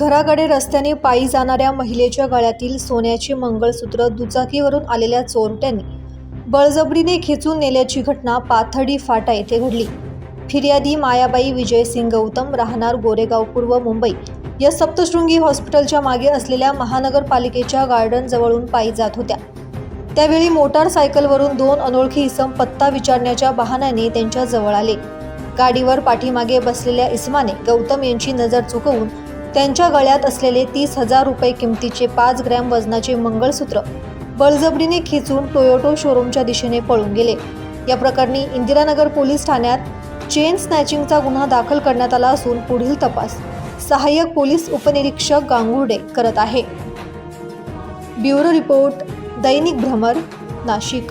घराकडे रस्त्याने पायी जाणाऱ्या महिलेच्या गळ्यातील सोन्याचे मंगळसूत्र दुचाकीवरून आलेल्या चोरट्यांनी बळजबरीने खेचून नेल्याची घटना पाथडी फाटा येथे घडली. फिर्यादी मायाबाई विजयसिंग गौतम राहणार गोरेगाव पूर्व मुंबई या सप्तशृंगी हॉस्पिटलच्या मागे असलेल्या महानगरपालिकेच्या गार्डन जवळून पायी जात होत्या. त्यावेळी मोटारसायकलवरून दोन अनोळखी इसम पत्ता विचारण्याच्या बहाण्याने त्यांच्या जवळ आले. गाडीवर पाठीमागे बसलेल्या इस्माने गौतम यांची नजर चुकवून त्यांच्या गळ्यात असलेले तीस हजार रुपये किमतीचे पाच ग्रॅम वजनाचे मंगळसूत्र बळजबरीने खिचून टोयोटो शोरूमच्या दिशेने पळून गेले. या प्रकरणी इंदिरानगर पोलीस ठाण्यात चेन स्नॅचिंगचा गुन्हा दाखल करण्यात आला असून पुढील तपास सहाय्यक पोलीस उपनिरीक्षक गांगुर्डे करत आहे. ब्युरो रिपोर्ट दैनिक भ्रमर नाशिक.